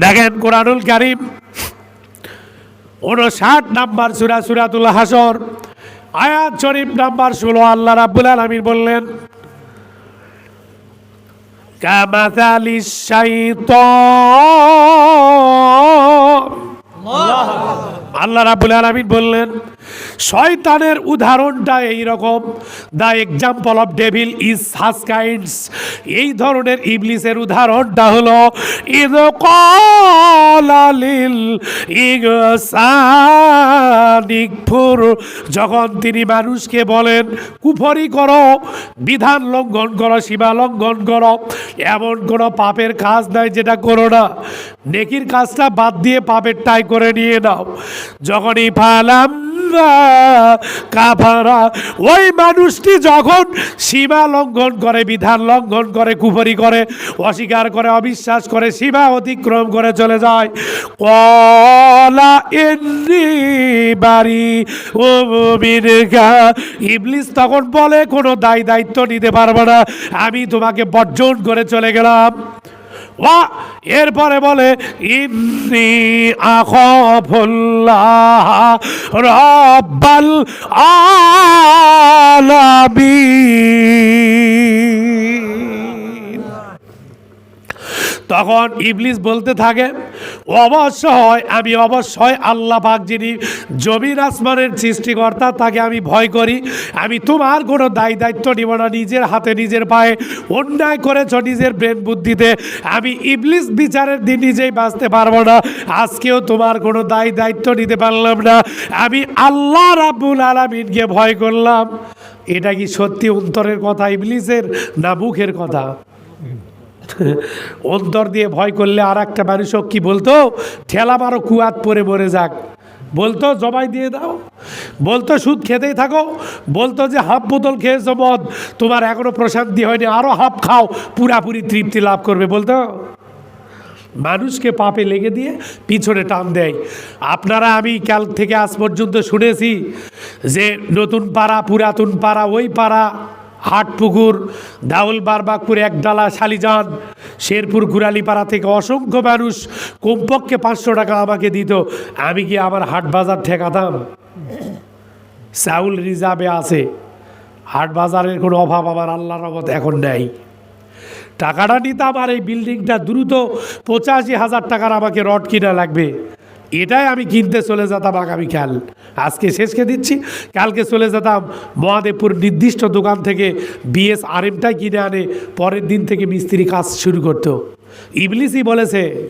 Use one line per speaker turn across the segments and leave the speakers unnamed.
দেখেন কোরআনুল কারিম। ষাট নাম্বার সুরা সুরাতুল হাসর আয়াত শরীফ নাম্বার ষোলো, আল্লাহ রাব্বুল আলামিন বললেন কামাতালি আল্লাহ রাবুল আলমিন বললেন, শয়তানের উদাহরণটা এই রকম the example of devil is has kinds এই ধরনের ইবলিসের উদাহরণটা হলো, ইদ কলালিল ইগসানিকফুর। যখন তিনি মানুষকে বলেন, কুফরি করো, বিধান লঙ্ঘন করো, সীমা লঙ্ঘন করো, এমন কোনো পাপের কাজ নাই যেটা করো না। নেকির কাজটা বাদ দিয়ে পাপেরটাই করে নিয়ে নাও। যখনই ফালাম কাফারা ওই মানুষটি যখন সীমা লঙ্ঘন করে, বিধান লঙ্ঘন করে, কুফরি করে, অস্বীকার করে, অবিশ্বাস করে, সীমা অতিক্রম করে চলে যায়। কলা এন্নি বাড়ি ও ইবলিস তখন বলে, কোনো দায় দায়িত্ব নিতে পারব না, আমি তোমাকে বর্জন করে চলে গেলাম। ওয়া এরপরে বলে ইন্নি আখফুল্লাহ রব্বাল আলামিন। তখন ইবলিস বলতে থাকে, অবশ্যই, আমি অবশ্যই আল্লাহ পাক যিনি জমির আসমানের সৃষ্টিকর্তা, তাকে আমি ভয় করি। আমি তোমার কোনো দায় দায়িত্ব নিব না, নিজের হাতে নিজের পায়ে অন্যায় করেছ, নিজের ব্রেন বুদ্ধিতে। আমি ইবলিস বিচারের দিন নিজেই বাঁচতে পারব না, আজকেও তোমার কোনো দায় দায়িত্ব নিতে পারলাম না। আমি আল্লাহ রাব্বুল আলমিনকে ভয় করলাম। এটা কি সত্যি অন্তরের কথা ইবলিসের না মুখের কথা? অন্তর দিয়ে ভয় করলে আর একটা মানুষও কি বলতো? ঠেলা মারো, কুয়াত পরে মরে যাক। বলতো, জবাই দিয়ে দাও। বলতো, সুদ খেতেই থাকো। বলতো যে, হাফ বোতল খেয়েছো মদ। তোমার এখনও প্রশান্তি হয়নি আরও হাফ খাও। পুরাপুরি তৃপ্তি লাভ করবে, বলতো। মানুষকে পাপে লেগে দিয়ে পিছনে টান দেয়। আপনারা, আমি কাল থেকে আজ পর্যন্ত শুনেছি যে, নতুন পাড়া, পুরাতন পাড়া, ওই পাড়া হাটপুকুর, দাউল বারবাগপুর একডালা শালিজান শেরপুর ঘুরালিপাড়া থেকে অসংখ্য মানুষ কমপক্ষে পাঁচশো টাকা আমাকে দিত। আমি কি আমার হাট বাজার ঠেকাতাম? চাউল রিজার্ভে আছে। হাট বাজারের কোনো অভাব আমার আল্লাহর রহমত এখন নেই। টাকাটা নিতাম আর এই বিল্ডিংটা দ্রুত পঁচাশি হাজার টাকার আমাকে রড কিনা লাগবে। এটাই আমি কিনতে চলে যেতাম আগামীকাল। আজকে শেষকে দিচ্ছি। কালকে চলে যেতাম মহাদেবপুর নির্দিষ্ট দোকান থেকে বিএস আরএমটাই কিনে আনে, পরের দিন থেকে মিস্ত্রি কাজ শুরু করতো। ইবলিসই বলেছে,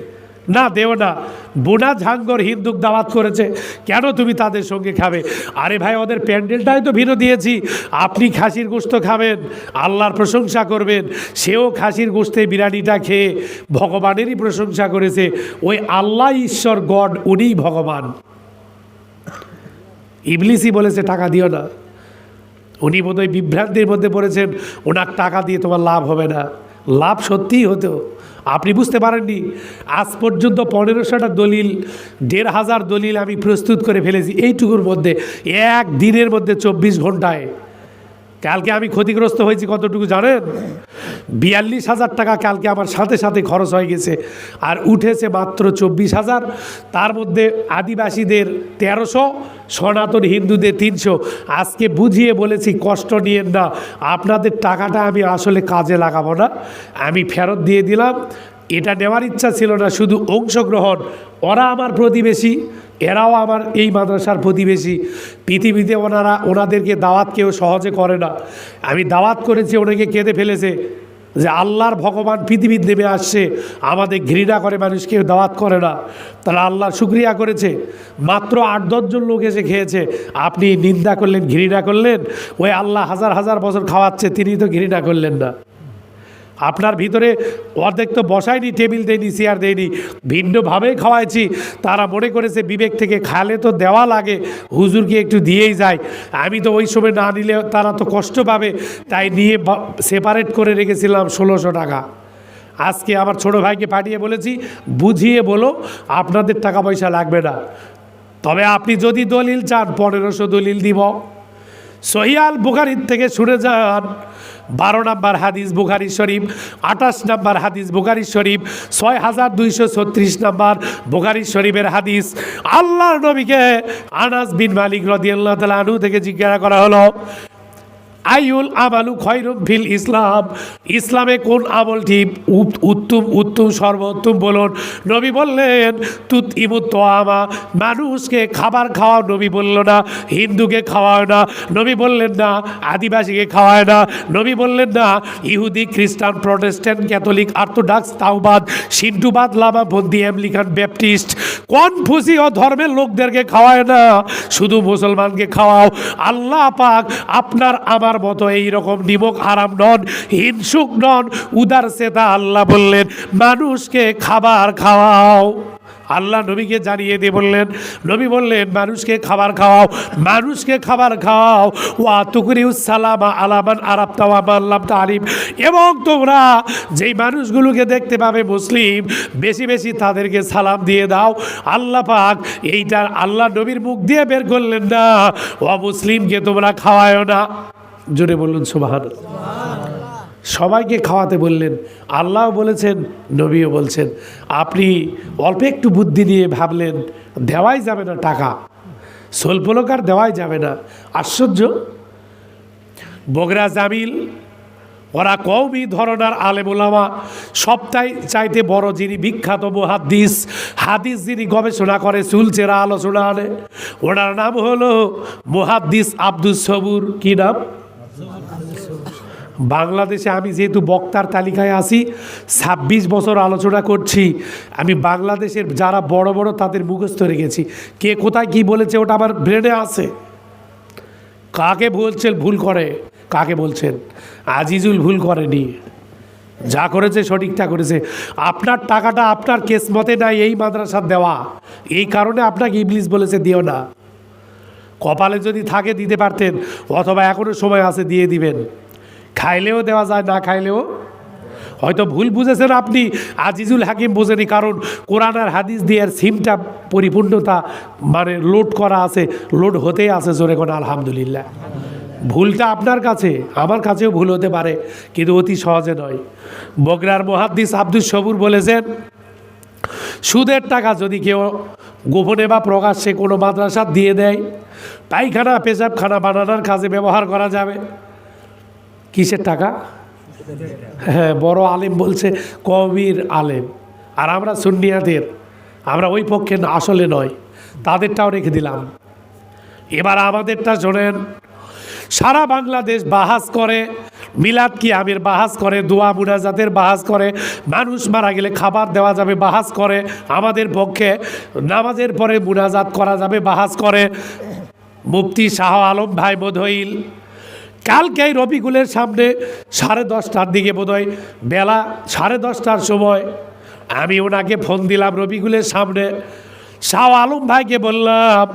না, দেও না। বোনা ঝাঙ্গর হিন্দুক দাওয়াত করেছে। কেন তুমি তাদের সঙ্গে খাবে? আরে ভাই, ওদের প্যান্ডেলটাই তো ভিন্ন দিয়েছি। আপনি খাসির গোস্ত খাবেন, আল্লাহর প্রশংসা করবেন। সেও খাসির গোস্তে বিরিয়ানিটা খেয়ে ভগবানেরই প্রশংসা করেছে। ওই আল্লাহ ঈশ্বর গড, উনিই ভগবান। ইবলিসই বলেছে, টাকা দিও না। উনি বোধহয় বিভ্রান্তির মধ্যে পড়েছেন, ওনার টাকা দিয়ে তোমার লাভ হবে না। লাভ সত্যিই হতো। আপনি বুঝতে পারেননি, আজ পর্যন্ত পনেরোশোটা দলিল দেড় হাজার দলিল আমি প্রস্তুত করে ফেলেছি, এইটুকুর মধ্যে, এক দিনের মধ্যে চব্বিশ ঘন্টায়। কালকে আমি ক্ষতিগ্রস্ত হয়েছি কতটুকু জানেন? বিয়াল্লিশ হাজার টাকা কালকে আমার সাথে সাথে খরচ হয়ে গেছে। আর উঠেছে মাত্র চব্বিশ হাজার। তার মধ্যে আদিবাসীদের তেরোশো, সনাতন হিন্দুদের তিনশো। আজকে বুঝিয়ে বলেছি, কষ্ট নিয়েন না। আপনাদের টাকাটা আমি আসলে কাজে লাগাবো না। আমি ফেরত দিয়ে দিলাম। এটা নেওয়ার ইচ্ছা ছিল না, শুধু অংশগ্রহণ। ওরা আমার প্রতিবেশী। এরাও আমার এই মাদ্রাসার প্রতিবেশী। পৃথিবীতে ওনারা, ওনাদেরকে দাওয়াত কেউ সহজে করে না। আমি দাওয়াত করেছি, ওনাকে কেঁদে ফেলেছে যে আল্লাহর ভগবান পৃথিবীর নেমে আসছে, আমাদের ঘৃণা করে মানুষ কেউ দাওয়াত করে না। তারা আল্লাহর শুক্রিয়া করেছে। মাত্র আট দশজন লোক এসে খেয়েছে। আপনি নিন্দা করলেন, ঘৃণা করলেন, ওই আল্লাহ হাজার হাজার বছর খাওয়াচ্ছে, তিনি তো ঘৃণা করলেন না। আপনার ভিতরে অর্ধেক তো বসায়নি, টেবিল দেয়নি চেয়ার দেয়নি। ভিন্নভাবে খাওয়াইছি। তারা মনে করেছে বিবেক থেকে খালে তো দেওয়া লাগে হুজুরকে একটু দিয়েই যায়। আমি তো ওই সময় না নিলে তারা তো কষ্ট পাবে। তাই নিয়ে সেপারেট করে রেখেছিলাম ষোলোশো টাকা। আজকে আমার ছোট ভাইকে পাঠিয়ে বলেছি, বুঝিয়ে বলো, আপনাদের টাকা পয়সা লাগবে না। তবে আপনি যদি দলিল চান, পনেরোশো দলিল দিব। সহিয়াল বুখারির থেকে শুনে যান। বারো নম্বর হাদিস বুখারি শরীফ, আঠাশ নম্বর হাদিস বুখারি শরীফ, ছয় হাজার দুইশো ছত্রিশ নম্বর বুখারি শরীফের হাদিস। আল্লাহর নবীকে আনাস বিন মালিক রদিয়াল্লাহ তালা আনু থেকে জিজ্ঞাসা করা হলো আইউল আমালু খয়রুম ফিল ইসলাম। ইসলামে কোন আমলটি উত- উত্তম উত্তম, সর্বোত্তম বলুন। নবী বললেন, তুত ইমুত আমা মানুষকে খাবার খাওয়া নবী বলল, না, হিন্দুকে খাওয়ায় না। নবী বললেন, না, আদিবাসীকে খাওয়ায় না। নবী বললেন, না, ইহুদি, খ্রিস্টান, প্রটেস্ট্যান্ট, ক্যাথলিক, অর্থোডক্স, তাওবাদ সিন্টুবাদ লামা, বন্দি আমেরিকান ব্যাপটিস্ট কনফুসিও ধর্মের লোকদেরকে খাওয়ায় না। শুধু মুসলমানকে খাওয়াও। আল্লাহ পাক আপনার, আমার মতো এই রকম নিমক আরাম নন, হিংসুক নন, উদার সেতা আল্লাহ বললেন, মানুষকে খাবার খাওয়াও। আল্লাহ নবীকে জানিয়ে দিয়ে বললেন, নবী বললেন, মানুষকে খাবার খাওয়াও, মানুষকে খাবার খাওয়াও। ওয়া তুকরিউ সালামা আলামান আরাবতাওয়া আল্লাহ তালিম এবং তোমরা যেই মানুষগুলোকে দেখতে পাবে মুসলিম, বেশি বেশি তাদেরকে সালাম দিয়ে দাও। আল্লাহ পাক এইটা আল্লাহ নবীর মুখ দিয়ে বের করলেন না। ও মুসলিমকে তোমরা খাওয়ায় না। জোরে বললেন সুবাহান। সবাইকে খাওয়াতে বললেন আল্লাহ বলেছেন, নবীও বলছেন। আপনি অল্প একটু বুদ্ধি নিয়ে ভাবলেন, দেওয়াই যাবে না টাকা। স্বল্পলোকার দেওয়াই যাবে না। আশ্চর্য। বগরা জামিল, ওরা কমই ধরনের আলেমুলামা সবটাই চাইতে বড় যিনি বিখ্যাত মুহাদ্দিস, হাদিস যিনি গবেষণা করে, চুলচেরা আলোচনা আনে। ওনার নাম হলো মুহাদ্দিস আব্দুস সবুর। কি নাম? বাংলাদেশে আমি যেহেতু বক্তার তালিকায় আছি, ছাব্বিশ বছর আলোচনা করছি। আমি বাংলাদেশের যারা বড় বড় তাদের মুখস্থ রেখেছি। কে কোথায় কি বলেছে ওটা আমার ব্রেনে আছে। কাকে বলছেন ভুল করে, কাকে বলছেন? আজিজুল ভুল করেনি। যা করেছে সঠিকটা করেছে। আপনার টাকাটা আপনার কেসমতে নাই এই মাদ্রাসার দেওয়া। এই কারণে আপনাকে ইংলিশ বলেছে দিও না। কপালে যদি থাকে দিতে পারতেন, অথবা এখনও সময় আছে দিয়ে দিবেন। খাইলেও দেওয়া যায়, না খাইলেও? হয়তো ভুল বুঝেছেন আপনি, আজিজুল হাকিম বোঝেনি, কারণ কোরআন আর হাদিস দিয়ে সিমটা পরিপূর্ণতা মানে লোড করা আছে, লোড হতেই আছে জোরে কোন আলহামদুলিল্লাহ। ভুলটা আপনার কাছে, আমার কাছেও ভুল হতে পারে, কিন্তু অতি সহজে নয়। বগরার মহাদ্দিস আব্দুল সবুর বলেছেন, সুদের টাকা যদি কেউ গোপনে বা প্রকাশ্যে কোনো মাদ্রাসা দিয়ে দেয়, পায়খানা, পেশাবখানা বানানোর কাজে ব্যবহার করা যাবে। কিসের টাকা? হ্যাঁ বড় আলেম বলছে, কবির আলেম। আর আমরা সুন্নিয়াদের, আমরা ওই পক্ষে আসলে নয়, তাদেরটাও রেখে দিলাম। এবার আমাদেরটা শোনেন, সারা বাংলাদেশ বাহাস করে, মিলাদ কি আমির বাহাস করে, দোয়া মুনাজাতের বাহাস করে, মানুষ মারা গেলে খাবার দেওয়া যাবে বাহাস করে, আমাদের পক্ষে নামাজের পরে মুনাজাত করা যাবে বাহাস করে। মুফতি শাহ আলম ভাই বোধইল কালকে রবিকুলের সামনে সাড়ে দশটার দিকে বোধহয় বেলা সাড়ে দশটার সময় আমি ওনাকে ফোন দিলাম রবিকুলের সামনে। শাহ আলম ভাইকে বললাম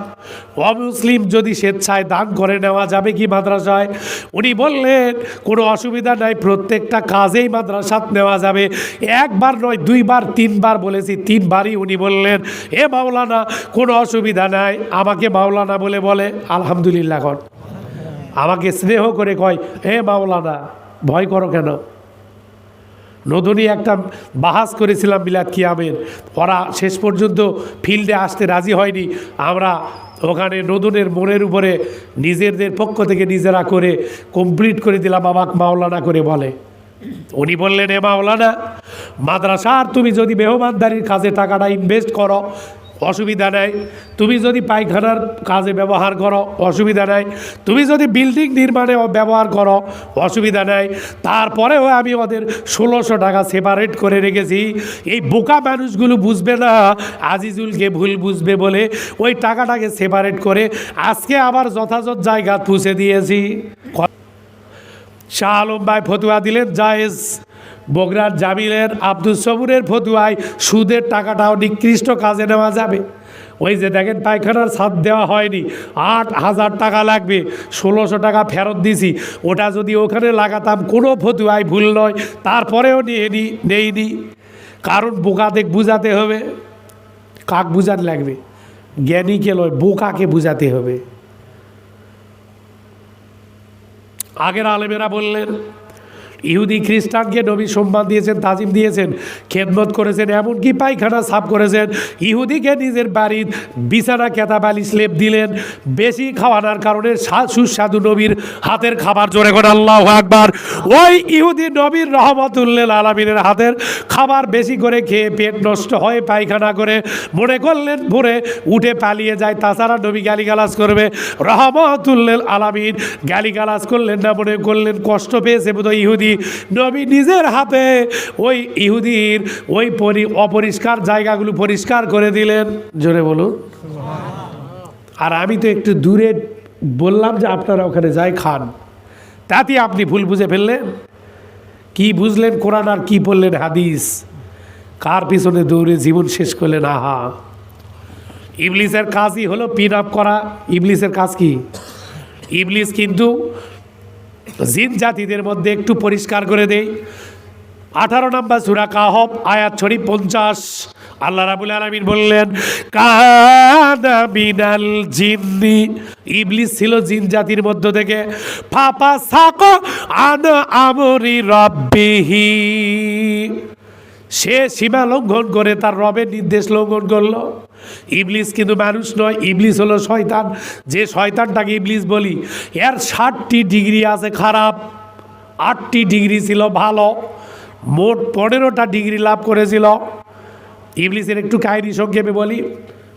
অমুসলিম যদি স্বেচ্ছায় দান করে নেওয়া যাবে কি মাদ্রাসায়? উনি বললেন, কোনো অসুবিধা নাই, প্রত্যেকটা কাজেই মাদ্রাসাত নেওয়া যাবে। একবার নয়, দুইবার, তিনবার বলেছি, তিনবারই উনি বললেন, এ মাওলানা, কোনো অসুবিধা নাই, আমাকে মাওলানা বলে বলে, আলহামদুলিল্লাহ আমাকে স্নেহ করে কয় হে মাওলানা, ভয় করো কেন? নতুনই একটা বাহাস করেছিলাম বিলাত কিয়ামের। ওরা শেষ পর্যন্ত ফিল্ডে আসতে রাজি হয়নি। আমরা ওখানে নতুনের মনের উপরে নিজেদের পক্ষ থেকে নিজেরা করে কমপ্লিট করে দিলাম, আমাকে মাওলানা করে বলে। উনি বললেন, এ মাওলানা, মাদ্রাসার তুমি যদি মেহমানদারির কাজে টাকাটা ইনভেস্ট করো অসুবিধা নাই। তুমি যদি পায়খানার কাজে ব্যবহার করো, অসুবিধা নাই। তুমি যদি বিল্ডিং নির্মাণে ব্যবহার করো, অসুবিধা নাই। তারপরেও আমি ওদের ষোলোশো টাকা সেপারেট করে রেখেছি। এই বোকা মানুষগুলো বুঝবে না, আজিজুলকে ভুল বুঝবে বলে ওই টাকাটাকে সেপারেট করে আজকে আবার যথাযথ জায়গা পুষে দিয়েছি। শাহ আলম ভাই ফতুয়া দিলেন, জায়েজ। বগরার জামিলের আব্দুল সবুরের ফতুয়ায় সুদের টাকাটাও নিকৃষ্ট কাজে নেওয়া যাবে। ওই যে দেখেন পায়খানার ছাদ দেওয়া হয়নি, আট হাজার টাকা লাগবে, ষোলোশো টাকা ফেরত দিছি। ওটা যদি ওখানে লাগাতাম, কোনো ফতুয়ায় ভুল নয়, তারপরেও নিয়ে নি নেইনি কারণ বোকাতে বুঝাতে হবে, কাক বুঝাতে লাগবে? জ্ঞানীকে লয় বোকাকে বুঝাতে হবে। আগের আলেমেরা বললেন ইহুদি খ্রিস্টানকে নবী সম্মান দিয়েছেন, তাজিম দিয়েছেন, খেদমত করেছেন, এমনকি পায়খানা সাফ করেছেন। ইহুদিকে নিজের বাড়ির বিছানা কেতা বালি স্লেপ দিলেন। বেশি খাওয়ানোর কারণে সুস্বাদু নবীর হাতের খাবার জোরে করে আল্লাহ আকবার। ওই ইহুদি নবীর রহমতুল্লেল আলমিনের হাতের খাবার বেশি করে খেয়ে পেট নষ্ট হয় পায়খানা করে মনে করলেন ভোরে উঠে পালিয়ে যায়, তাছাড়া নবী গালিগালাজ করবে। রহমত রহমতুল্লেল আলামিন গালিগালাজ করলেন না, মনে করলেন কষ্ট পেয়েছে বোধ ইহুদি নবী নিজের হাতে ওই ইহুদির ওই পরি, অপরিষ্কার জায়গাগুলো পরিষ্কার করে দিলেন। জোরে বলুন। আর আমি তো একটু দূরে বললাম যে আপনারা ওখানে যাই খান। তাতে আপনি ভুল বুঝে ফেললেন। কি বুঝলেন? কোরআন আর কি বললেন? হাদিস। কার পিছনে দৌড়ে জীবন শেষ করলেন? আহা। ইবলিসের কাজই হলো পিন আপ করা। ইবলিসের কাজ কি? ইবলিস কিন্তু জিন জাতিদের মধ্যে একটু পরিষ্কার করে দেই। আঠারো নম্বর সুরা কাহব আয়াত ছড়ি পঞ্চাশ। আল্লাহ রাবুল আলমিন বললেন কানা মিনাল জিন্নি। ইবলিস ছিল জিন জাতির মধ্য থেকে। ফাপা সাকো আন আমরি রব্বিহি। সে সীমা লঙ্ঘন করে তার রবের নির্দেশ লঙ্ঘন করল। ইবলিস কিন্তু মানুষ নয়, ইবলিস হলো শয়তান। যে শয়তানটাকে ইবলিস বলি, এর ষাটটি ডিগ্রি আছে খারাপ, আটটি ডিগ্রি ছিল ভালো, মোট পনেরোটা ডিগ্রি লাভ করেছিল। ইবলিসের একটু কাহিনী সংক্ষেপে বলি,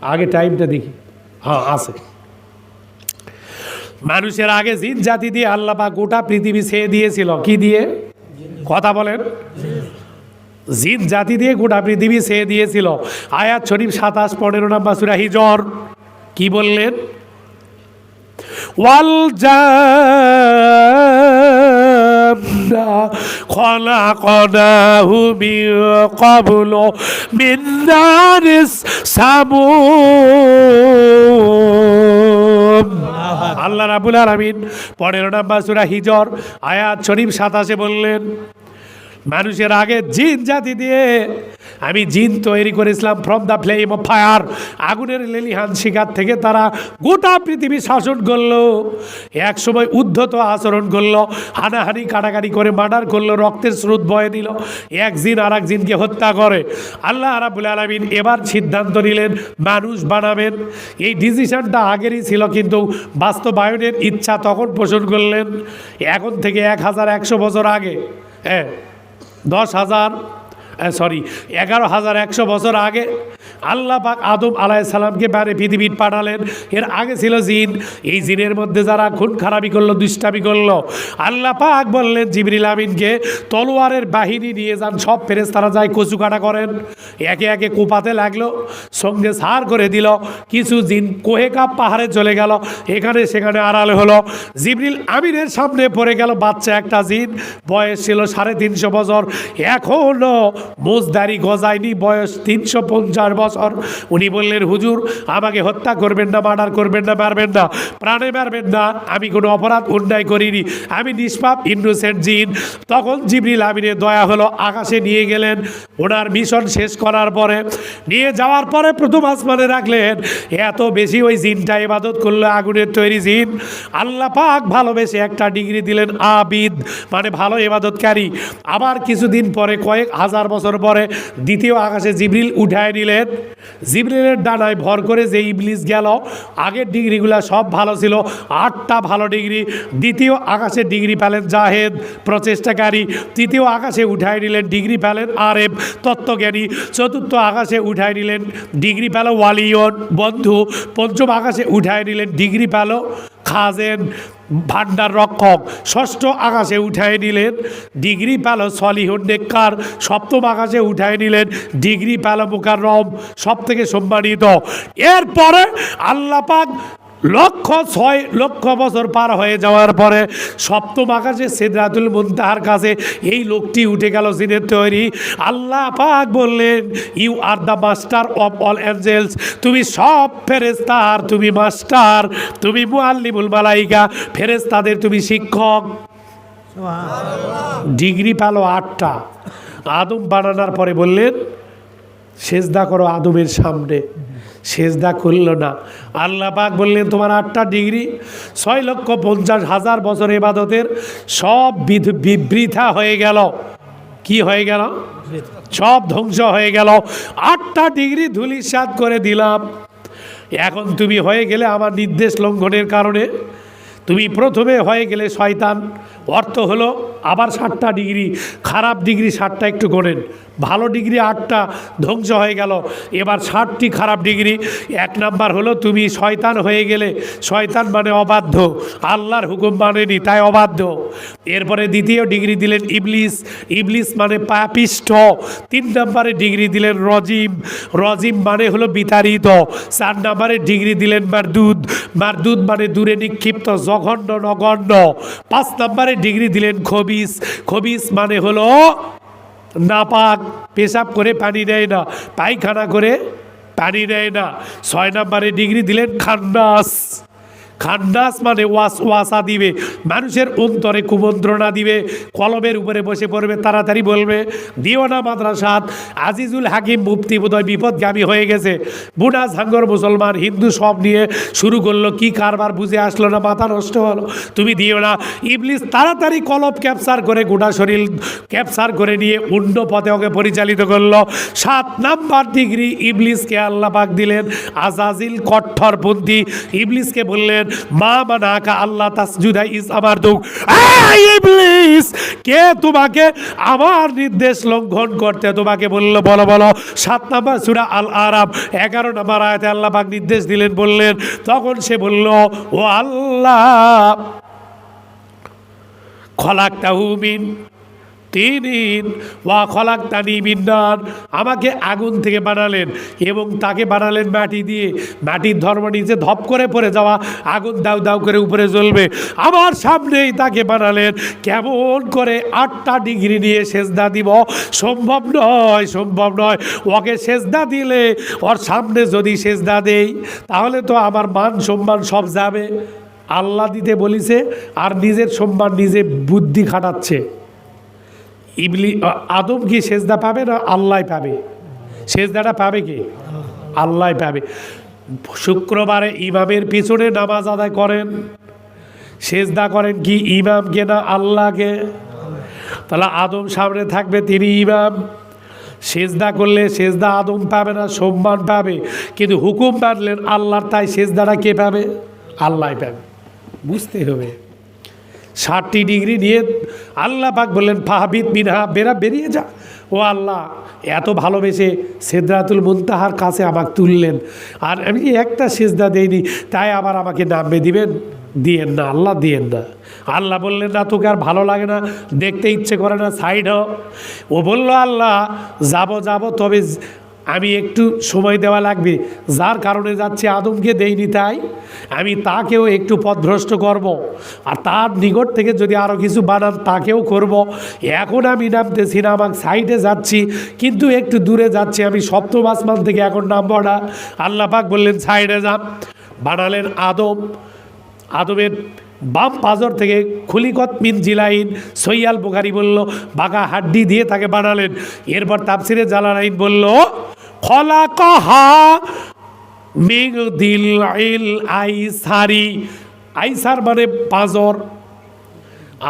আগে টাইমটা দেখি। হ্যাঁ আছে। মানুষের আগে জিন জাতি দিয়ে আল্লাহ বা গোটা পৃথিবী ছেয়ে দিয়েছিল। কি দিয়ে? কথা বলেন। জিন জাতি দিয়ে গোটা পৃথিবী ছেয়ে দিয়েছিল। আয়াত শরীফ সাতাশ, পনেরো নম্বর সুরা হিজর। কি বললেন? ওয়াল মিন ক্বাবলু মিন নারিস সামুম। আল্লাহ রাবুল আলামিন পনেরো নম্বর সুরা হিজর, আয়াত শরীফ সাতাশে বললেন মানুষের আগে জিন জাতি দিয়ে আমি জিন তৈরি করেছিলাম from the flame of fire আগুনের লেলিহান শিকার থেকে তারা গোটা পৃথিবী শাসন করল। এক সময় উদ্ধত আচরণ করল, হানাহানি কাটাকাটি করে মার্ডার করল, রক্তের স্রোত বয়ে দিল এক জিন আর এক জিনকে হত্যা করে। আল্লাহ রাবুল আলমিন এবার সিদ্ধান্ত নিলেন, মানুষ বানাবেন। এই ডিসিশনটা আগেরই ছিল, কিন্তু বাস্তবায়নের ইচ্ছা তখন পোষণ করলেন। এখন থেকে এক হাজার একশো বছর আগে হ্যাঁ দশ হাজার সরি এগারো হাজার একশো বছর আগে আল্লাহ পাক আদম আলাহ সালামকে বাইরে পৃথিবীর পাঠালেন। এর আগে ছিল জিন। এই জিনের মধ্যে যারা খুন খারাপি করল, দুষ্টামি করল, আল্লাহ পাক বললেন, জিবরিল আমিনকে তলোয়ারের বাহিনী নিয়ে যান। সব ফেরেস তারা যায় কচু কাটা করেন। একে একে কোপাতে লাগল, সঙ্গে সার করে দিল। কিছু জিন কোহেকা পাহাড়ে চলে গেল। এখানে সেখানে আড়ালে হলো। জিবরিল আমিনের সামনে পড়ে গেল বাচ্চা একটা জিন। বয়স ছিল সাড়ে তিনশো বছর। এখনও মোজদারি গজায়নি। বয়স তিনশো পঞ্চাশ বছর। উনি বললেন, হুজুর, আমাকে হত্যা করবেন না, মার্ডার করবেন না, মারবেন না, প্রাণে মারবেন না। আমি কোনো অপরাধ অন্যায় করিনি। আমি নিষ্পাপ ইন্নোসেন্ট জিন। তখন জিবরিল আমিনের দয়া হলো আকাশে নিয়ে গেলেন। ওনার মিশন শেষ করার পরে, নিয়ে যাওয়ার পরে প্রথম আসমানে রাখলেন। এত বেশি ওই জিনটা ইবাদত করল, আগুনের তৈরি জিন। আল্লাহ পাক ভালোবেসে একটা ডিগ্রি দিলেন, আবিদ মানে ভালো ইবাদতকারী। আবার কিছুদিন পরে, কয়েক হাজার বছর পরে, দ্বিতীয় আকাশে জিবরিল উঠায় নিলেন। জিবরিলের ডানায় ভর করে যে ইবলিস গেল, আগের ডিগ্রিগুলো সব ভালো ছিল, আটটা ভালো ডিগ্রি, দ্বিতীয় আকাশে ডিগ্রি পেলেন জাহেদ, প্রচেষ্টাকারী, তৃতীয় আকাশে উঠায় নিলেন ডিগ্রি পেলেন এফ তত্ত্বজ্ঞানী, চতুর্থ আকাশে উঠায় নিলেন ডিগ্রি পেল ওয়ালিয়ন, বন্ধু, পঞ্চম আকাশে উঠায় নিলেন ডিগ্রি পেল খাজেন ভান্ডার রক্ষক ষষ্ঠ আকাশে উঠায় নিলেন। ডিগ্রি পেল সলিহুন নেককার সপ্তম আকাশে উঠায় নিলেন। ডিগ্রি পেল মুকাররম সব থেকে সম্মানিত। এরপরে আল্লাহ পাক লক্ষ ছয় লক্ষ বছর পার হয়ে যাওয়ার পরে সপ্তম আকাশে সিদরাতুল মুনতাহার কাছে এই লোকটি উঠে গেল জিনের তৈরি। আল্লাহ পাক বললেন you are the master of all angels তুমি সব ফেরেস্তার তুমি মাস্টার তুমি মুআল্লিমুল মালাইকা ফেরেস্তাদের তুমি শিক্ষক। ডিগ্রি পালো আটটা। আদম বানানোর পরে বললেন সেজদা করো আদমের সামনে। সেজদা করল না। আল্লাহ পাক বললেন, তোমার আটটা ডিগ্রি, ছয় লক্ষ পঞ্চাশ হাজার বছর এবাদতের সব বিধ- বিবৃথা হয়ে গেল। কি হয়ে গেল? সব ধ্বংস হয়ে গেল। আটটা ডিগ্রি ধুলিসাৎ করে দিলাম। এখন তুমি হয়ে গেলে আমার নির্দেশ লঙ্ঘনের কারণে। তুমি প্রথমে হয়ে গেলে শয়তান। অর্থ হলো আবার ষাটটা ডিগ্রি, খারাপ ডিগ্রি ষাটটা একটু গোনেন ভালো ডিগ্রি আটটা, ধ্বংস হয়ে গেল। এবার ষাটটি খারাপ ডিগ্রি, এক নাম্বার হলো তুমি শয়তান হয়ে গেলে, শয়তান মানে অবাধ্য। আল্লাহর হুকুম মানেনি, তাই অবাধ্য। এরপরে দ্বিতীয় ডিগ্রি দিলেন ইবলিস। ইবলিস মানে পাপিষ্ঠ। তিন নম্বরে ডিগ্রি দিলেন রজিম। রজিম মানে হলো বিতাড়িত। চার নম্বরে ডিগ্রি দিলেন মারদুদ। মারদুদ মানে দূরে নিক্ষিপ্ত, জঘন্য, নগণ্য। পাঁচ নম্বরে ডিগ্রি দিলেন খবিস খবিস মানে হলো নাপাক, পেশাব করে পানি দেয় না, পায়খানা করে পানি নেয় না। ছয় নম্বরে ডিগ্রি দিলেন খান্নাস। খান্নাস মানে ওয়াস, ওয়াসা দিবে। মানুষের অন্তরে কুমন্ত্রণা দিবে। কলমের উপরে বসে পড়বে, তাড়াতাড়ি বলবে, দিও না মাদ্রাসাত, আজিজুল হাকিম মুফতি বোধহয় বিপদগামী হয়ে গেছে। বুনা ঝাঙ্গর মুসলমান, হিন্দু সব নিয়ে শুরু করল, কি কারবার বুঝে আসলো না, মাথা নষ্ট হলো। তুমি দিও না। ইবলিস তাড়াতাড়ি কলপ ক্যাপচার করে, গোটা শরীর ক্যাপচার করে নিয়ে অন্য পথে ওকে পরিচালিত করল। সাত নাম্বার ডিগ্রি ইবলিসকে আল্লাহ পাক দিলেন, আজাজিল কঠোরপন্থী ইবলিসকে বললেন আল্লাহ ইস আমার দুঃখ। ইবলিস, কে তোমাকে আমার নির্দেশ লঙ্ঘন করতে? তোমাকে বলল, বলো বলো, সাত নাম্বার সুরা আল আরাম এগারো নাম্বার আয়াতে আল্লাহ পাক নির্দেশ দিলেন, বললেন, তখন সে বলল, ও আল্লাহ, খলাক্তাহু মিন তিনিন ওয়া খলাক্তানি মিন্নার। আমাকে আগুন থেকে বানালেন এবং তাকে বানালেন মাটি দিয়ে। মাটির ধর্ম নিচে ধপ করে পড়ে যাওয়া, আগুন দাউ দাউ করে উপরে জ্বলবে। আমার সামনেই তাকে বানালেন। কেমন করে আটটা ডিগ্রি নিয়ে সেজদা দিব? সম্ভব নয় সম্ভব নয়। ওকে সেজদা দিলে ওর সামনে যদি সেজদা দেই, তাহলে তো আমার মান সম্মান সব যাবে। আল্লাহ দিতে বলিছে, আর নিজের সম্মান নিজে বুদ্ধি খাটাচ্ছে। ইবলি আদম কি সেজদা পাবে না আল্লাহ পাবে? সেজদাটা পাবে কি? আল্লাহ পাবে। শুক্রবারে ইমামের পিছনে নামাজ আদায় করেন। সেজদা করেন কি ইমামকে না আল্লাহকে? তাহলে আদম সামনে থাকবে তিনি ইমাম। সেজদা করলে সেজদা আদম পাবে না, সম্মান পাবে। কিন্তু হুকুম মানলেন আল্লাহর, তাই সেজদাটা কে পাবে? আল্লাহ পাবে। বুঝতে হবে। ষাটটি ডিগ্রি নিয়ে আল্লাহ পাক বললেন ফাহাবিদ মিনহা, বেরা, বেরিয়ে যা। ও আল্লাহ, এত ভালোবেসে সেদরাতুল মুনতাহার কাছে আমাকে তুললেন। আর আমি একটা সেজদা দেইনি? তাই আবার আমাকে নামবে দিবেন? দিয়েন না, আল্লাহ দিয়েন না। আল্লাহ বললেন, না, তোকে আর ভালো লাগে না, দেখতে ইচ্ছে করে না, সাইড হ। ও বলল, আল্লাহ, যাব যাব, তবে আমি একটু সময় দেওয়া লাগবে। যার কারণে যাচ্ছে, আদমকে দেইনি তাই আমি তাকেও একটু পথভ্রষ্ট করব। আর তার নিকট থেকে যদি আরও কিছু বানান তাকেও করব। এখন আমি নামতেছি না আমার সাইডে যাচ্ছি, কিন্তু একটু দূরে যাচ্ছি। আমি সপ্তম আসমান থেকে এখন নামবো না। আল্লাহ পাক বললেন, সাইডে যান বানালেন আদম। আদমের বাম পাজর থেকে খুলিকত মিন জিলাইন সৈয়াল বুখারি বলল, বাঘা হাড্ডি দিয়ে তাকে বানালেন। এরপর তাপসিরে জালালাইন বলল খলা কহা মিং দিল ইল আইসারি। আইসার মানে পাজর,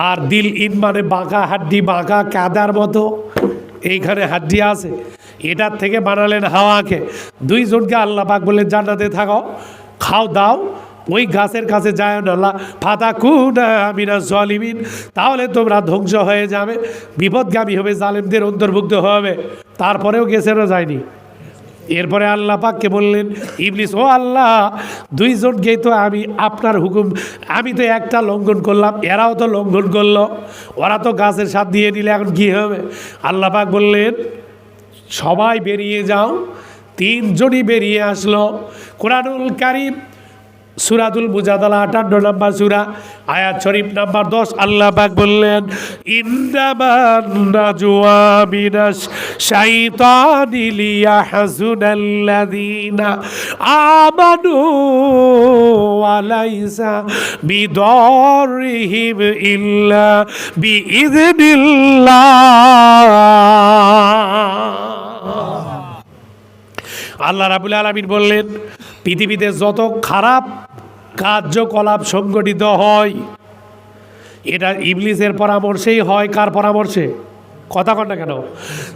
আর দিল ইন মানে বাঁকা হাড্ডি বাঁকা কাদার মতো। এইখানে হাড্ডি আছে। এটার থেকে বানালেন হাওয়াকে। দুইজনকে আল্লাহ পাক বললেন, জান্নাতে থাকো, খাও, দাও। ওই গাছের কাছে যায় না ফাতা কুনা আমিনা জলিমিন তাহলে তোমরা ধ্বংস হয়ে যাবে, বিপদগামী হবে, জালেমদের অন্তর্ভুক্ত হবে। তারপরেও গেছে না যায়নি। এরপরে আল্লাহ পাককে বললেন, ইবলিস, ও আল্লাহ দুইজনকেই তো আমি আপনার হুকুম, আমি তো একটা লঙ্ঘন করলাম, এরাও তো লঙ্ঘন করল। ওরা তো গাছের সাথ দিয়ে নিলে এখন কী হবে? আল্লাহ পাক বললেন, সবাই বেরিয়ে যাও, তিনজনই বেরিয়ে আসলো। কোরআনুল কারিম সুরাতুল মুজাদালা আটান্ন নাম্বার সুরা, আয়াত শরীফ নাম্বার দশ, আল্লাহ পাক বললেন আমানু বিইذنিল্লাহ আল্লাহ রাবুল আলমিন বললেন, পৃথিবীতে যত খারাপ কার্যকলাপ সংগঠিত হয়। এটা ইবলিসের পরামর্শেই হয়। কার পরামর্শে? কথা কন না কেন?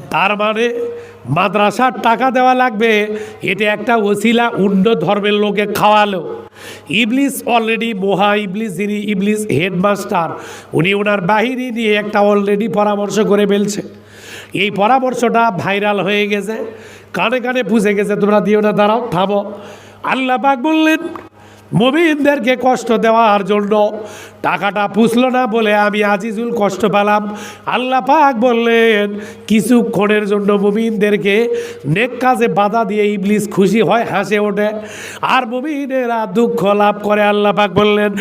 তার মানে মাদ্রাসার টাকা দেওয়া লাগবে। এটা একটা ওসিলা অন্য ধর্মের লোকে খাওয়ালো। ইবলিস অলরেডি মহা ইবলিস, যিনি ইবলিস হেডমাস্টার উনি ওনার বাহিনী নিয়ে একটা অলরেডি পরামর্শ করে ফেলছে। এই পরামর্শটা ভাইরাল হয়ে গেছে। কানে কানে পুষে গেছে। তোমরা দিও না, দাঁড়াও, থামো। আল্লাহ পাক বললেন মুমিনদেরকে কষ্ট দেওয়ার জন্য টাকাটা পুষলো না বলে আমি আজিজুল কষ্ট পেলাম। আল্লাহ পাক বললেন, কিছুক্ষণের জন্য মুমিনদেরকে নেক কাজে বাধা দিয়ে ইবলিস খুশি হয়, হাসে ওঠে। আর মুমিনেরা দুঃখ লাভ করে, আল্লাহ পাক বললেন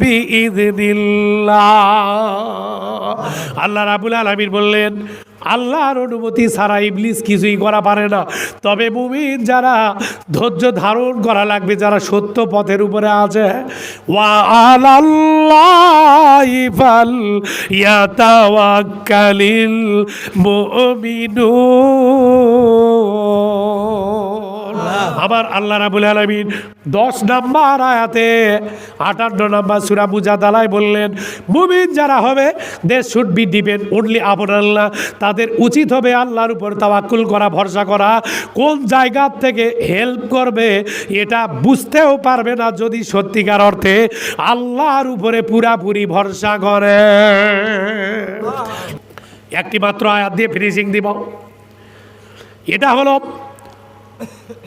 বিইذনিল্লাহ আল্লাহ রাবুল আলামিন বললেন আল্লাহর অনুমতি ছাড়া ইবলিস কিছুই করা পারে না। তবে মুমিন যারা ধৈর্য ধারণ করা লাগবে, যারা সত্য পথের উপরে আছে, ওয়া আলাল্লাহি ফাল ইয়াতাওয়াক্কালিল মুমিনুন। আমার আল্লাহ রাবুল আলমিন দশ নাম্বার আয়াতে আটান্ন নাম্বার সুরা মুজাদালায় বললেন, মুমিন যারা হবে they should be depend only upon আল্লাহ। তাদের উচিত হবে আল্লাহর উপর তাওয়াক্কুল করা, ভরসা করা। কোন জায়গা থেকে হেল্প করবে, এটা বুঝতেও পারবে না যদি সত্যিকার অর্থে আল্লাহর উপরে পুরাপুরি ভরসা করে। একটি মাত্র আয়াত দিয়ে ফিনিশিং দিব। এটা হলো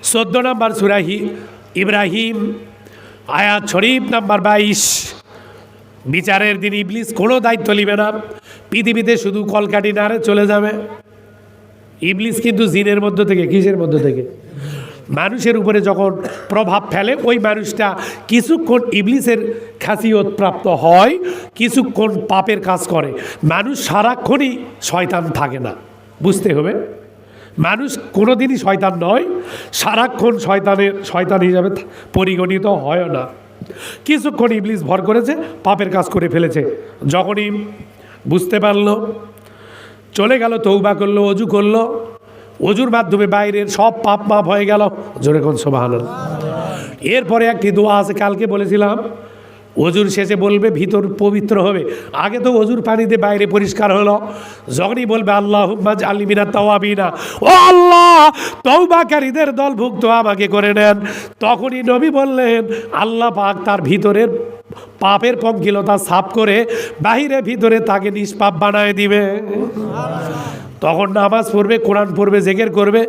চোদ্দ নম্বর সুরাহি ইব্রাহিম, আয়াত শরীফ নাম্বার বাইশ। বিচারের দিন ইবলিস কোনো দায়িত্ব নিবে না। পৃথিবীতে শুধু কলকাটি নাড়ে চলে যাবে। ইবলিস কিন্তু জিনের মধ্য থেকে, কিসের মধ্য থেকে? মানুষের উপরে যখন প্রভাব ফেলে, ওই মানুষটা কিছুক্ষণ ইবলিসের খাসিয়ত প্রাপ্ত হয়, কিছুক্ষণ পাপের কাজ করে। মানুষ সারাক্ষণই শয়তান থাকে না। বুঝতে হবে? মানুষ কোনোদিনই শয়তান নয়, সারাক্ষণ শয়তানের, শয়তান হিসাবে পরিগণিত হয় না। কিছুক্ষণ ইবলিস ভর করেছে, পাপের কাজ করে ফেলেছে। যখনই বুঝতে পারল, চলে গেল তৌবা করল, অজু করল, অজুর মাধ্যমে বাইরের সব পাপ মাপ হয়ে গেল। জোরে কোন সোবাহান এরপরে একটি দোয়া আছে, কালকে বলেছিলাম অজুর শেষে বলবে, ভিতর পবিত্র হবে। আগে তো অজুর পানিতে বাইরে পরিষ্কার হলো। যখনই বলবে আল্লাহ আলিমিনা তাওয়াবিনা। ও আল্লাহ তৌবাকারীদের দলভুক্ত আমাকে করে নেন। তখনই নবী বললেন, আল্লাহ পাক তার ভিতরের পাপের পঙ্কিলতা সাফ করে বাহিরে ভিতরে তাকে নিষ্পাপ বানায় দিবে। তখন নামাজ পড়বে, কোরআন পড়বে, জেগের করবে,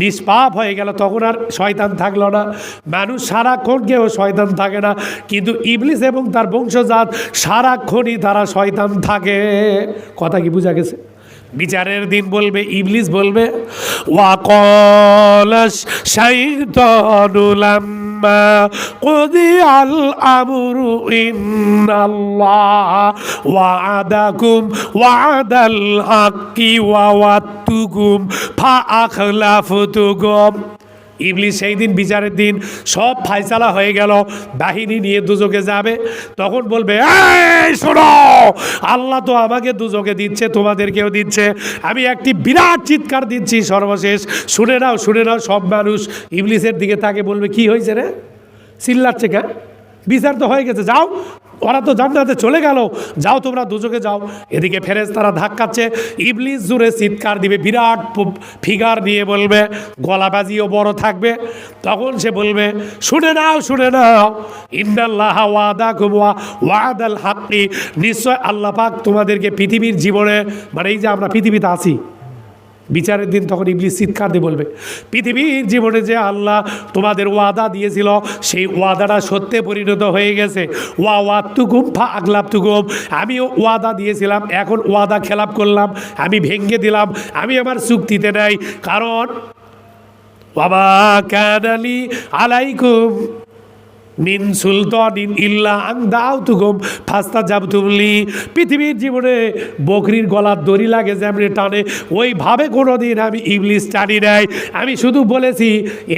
নিষ্পাপ হয়ে গেল, তখন আর শয়তান থাকল না। মানুষ সারাক্ষণ কেউ শয়তান থাকে না, কিন্তু ইবলিস এবং তার বংশজাত সারাক্ষণই তারা শয়তান থাকে। কথা কি বোঝা গেছে? বিচারের দিন বলবে, ইবলিস বলবে ওয়াকলাস শাইতানুলাম্মা আল আমরু ইন্নাল্লাহ ওয়াদাকুম ওয়াদাল হাক্কি ওয়া ওয়াত্তুকুম ফা আখলাফতুকুম ইবলিস সেই দিন, বিচারের দিন, সব ফাইসালা হয়ে গেল, বাহিনী নিয়ে দুজকে যাবে। তখন বলবে শোনো, আল্লাহ তো আমাকে দুজকে দিচ্ছে, তোমাদেরকেও দিচ্ছে। আমি একটি বিরাট চিৎকার দিচ্ছি সর্বশেষ। শুনে নাও শুনে নাও, সব মানুষ ইবলিসের দিকে তাকে বলবে, কি হয়েছে রে? চিল্লাচ্ছে কেন? বিচার তো হয়ে গেছে, যাও ওরা তো জান্নাতে চলে গেল। যাও তোমরা দুজকে যাও। এদিকে ফেরেজ তারা ধাক্কাচ্ছে। ইবলিস জুড়ে চিৎকার দিবে, বিরাট ফিগার নিয়ে বলবে, গলাবাজিও বড় থাকবে। তখন সে বলবে, শুনে নাও শুনে নাও। ইন্দাল্লাহ ওয়াদা কুমা ওয়াদাল হাক্কি। নিশ্চয় আল্লাহ পাক তোমাদেরকে পৃথিবীর জীবনে মানে এই যে আমরা পৃথিবীতে আছি বিচারের দিন তখন ইবলিস চিৎকার দিয়ে বলবে, পৃথিবীর জীবনে যে আল্লাহ তোমাদের ওয়াদা দিয়েছিল, সেই ওয়াদাটা সত্যে পরিণত হয়ে গেছে। ওয়া ওয়াদ তুকুম ফা আগলাপ তুকুম আমিও ওয়াদা দিয়েছিলাম, এখন ওয়াদা খেলাপ করলাম, আমি ভেঙে দিলাম, আমি আমার চুক্তিতে নাই। কারণ বাবা ক্যানালি আলাইকুম মিন সুলতানিন ইল্লা আং দাও তুকুম ফাস্তা যাব তুমলি পৃথিবীর জীবনে বকরির গলার দড়ি লাগে যেমনি টানে, ওইভাবে কোনো দিন আমি ইংলিশ টানি নাই। আমি শুধু বলেছি,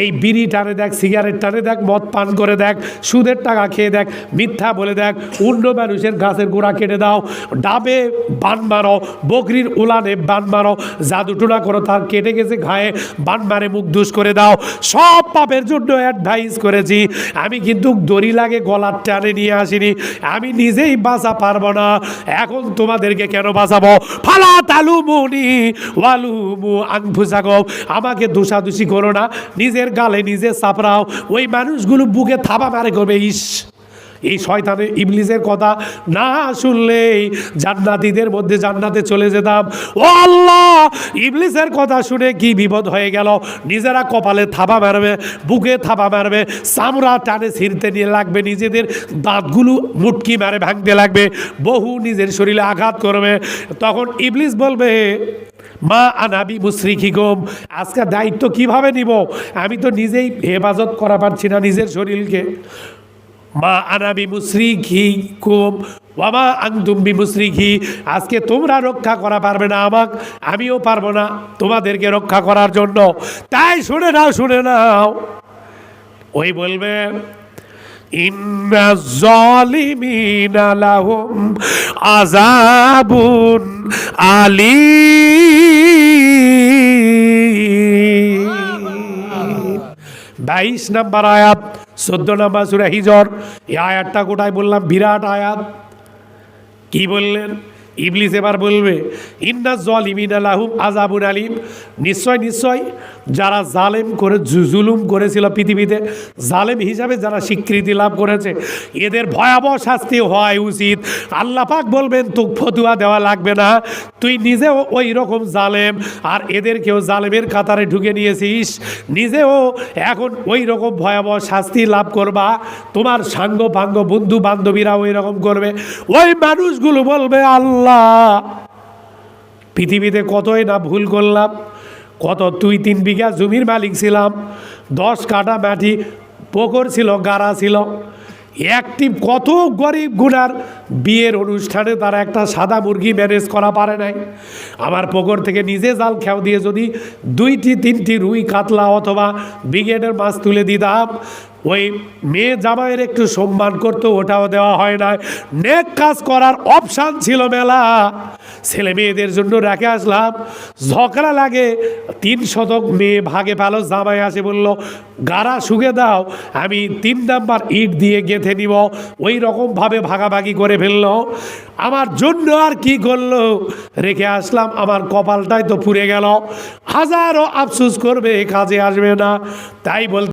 এই বিড়ি টানে দেখ, সিগারেট টানে দেখ, মদ পান করে দেখ, সুদের টাকা খেয়ে দেখ, মিথ্যা বলে দেখ, অন্য মানুষের গাছের গোড়া কেটে দাও, ডাবে বান মারো, বকরির উলানে বান মারো, জাদুটোনা করো, তার কেটে গেছে ঘায়ে, বান মারে মুখ দুষ করে দাও। সব পাপের জন্য অ্যাডভাইস করেছি। আমি কিন্তু দড়ি লাগে, গলার টানে নিয়ে আসিনি। আমি নিজেই বাঁচা পারব না। এখন তোমাদেরকে কেন বাঁচাবো? ফালা তালু মুনি ওয়ালু মু আংফুসাগো আমাকে দোষাদুষি করো না। নিজের গালে নিজে চাপড়াও। ওই মানুষগুলো বুকে থাবা মারে করবে, ইস। এই শয়তানের ইবলিসের কথা না শুনলেই জান্নাতীদের মধ্যে জান্নাতে চলে যেতাম। ও আল্লাহ, ইবলিসের কথা শুনে কি বিপদ হয়ে গেল? নিজেরা কপালে থাবা মারবে, বুকে থাবা মারবে চামড়া টানে ছিঁড়তে নিয়ে লাগবে, নিজেদের দাঁতগুলো মুটকি মারে ভাঙতে লাগবে, বহু নিজের শরীরে আঘাত করবে। তখন ইবলিস বলবে, মা আনাবি মুশ্রিকি গোম আজকে দায়িত্ব কীভাবে নিব? আমি তো নিজেই হেফাজত করা পারছি না নিজের শরীরকে। মা আনাবি মুশ্রিকি কুম বাবা আংতুম বি মুশ্রিকি আজকে তোমরা রক্ষা করা পারবে না আমাক আমিও পারব না তোমাদেরকে রক্ষা করার জন্য। তাই শুনে নাও শুনে নাও। ওই বলবে ইন্না জলিমিনা লাহুম আযাবুন আলী বাইশ নাম্বার আয়াত। চোদ্দ নম্বর সুরা হিজর। এই আয়াতটা গোটায় বললাম? বিরাট আয়াত। কি বললেন? ইবলিস এবার বলবে, ইন্না জল ইমিন আলাহুম আজাবুন আলিম। নিশ্চয় নিশ্চয়, যারা জালেম করে, জু- জুলুম করেছিল পৃথিবীতে, জালেম হিসাবে যারা স্বীকৃতি লাভ করেছে, এদের ভয়াবহ শাস্তি হওয়াই উচিত। আল্লাহ পাক বলবেন তো ফতুয়া দেওয়া লাগবে না, তুই নিজেও ওই রকম জালেম, আর এদেরকেও জালেমের কাতারে ঢুকে নিয়েছিস। নিজেও এখন ওই রকম ভয়াবহ শাস্তি লাভ করবা। তোমার সাঙ্গ পাঙ্গ বন্ধু বান্ধবীরা ওই রকম করবে। ওই মানুষগুলো বলবে, আল্লাহ পৃথিবীতে কতই না ভুল করলাম, কত দুই তিন বিঘা জমির মালিক ছিলাম, দশ কাটা মাটি, পুকুর ছিল, গাড়া ছিল। একটি কত গরিব গুনার বিয়ের অনুষ্ঠানে তারা একটা সাদা মুরগি ম্যানেজ করা পারে নাই। আমার পুকুর থেকে নিজে জাল খেয়াও দিয়ে যদি দুইটি, তিনটি রুই, কাতলা অথবা ব্রিগেডের মাছ তুলে দিতাম ওই মেয়ে জামাইয়ের একটু সম্মান করতো, ওটাও দেওয়া হয় না। নেক কাজ করার অপশান ছিল মেলা। ছেলে মেয়েদের জন্য রেখে আসলাম। ঝগড়া লাগে, তিন শতক মেয়ে ভাগে পেল জামাই আসে বলল, গাড়া শুকে দাও, আমি তিন নাম্বার ইট দিয়ে গেঁথে নিব। ওই রকমভাবে ভাগাভাগি করে ফেলল। আমার জন্য আর কি করল? রেখে আসলাম, আমার কপালটাই তো পুড়ে গেল। হাজারো আফসুস করবে কাজে আসবে না। তাই বল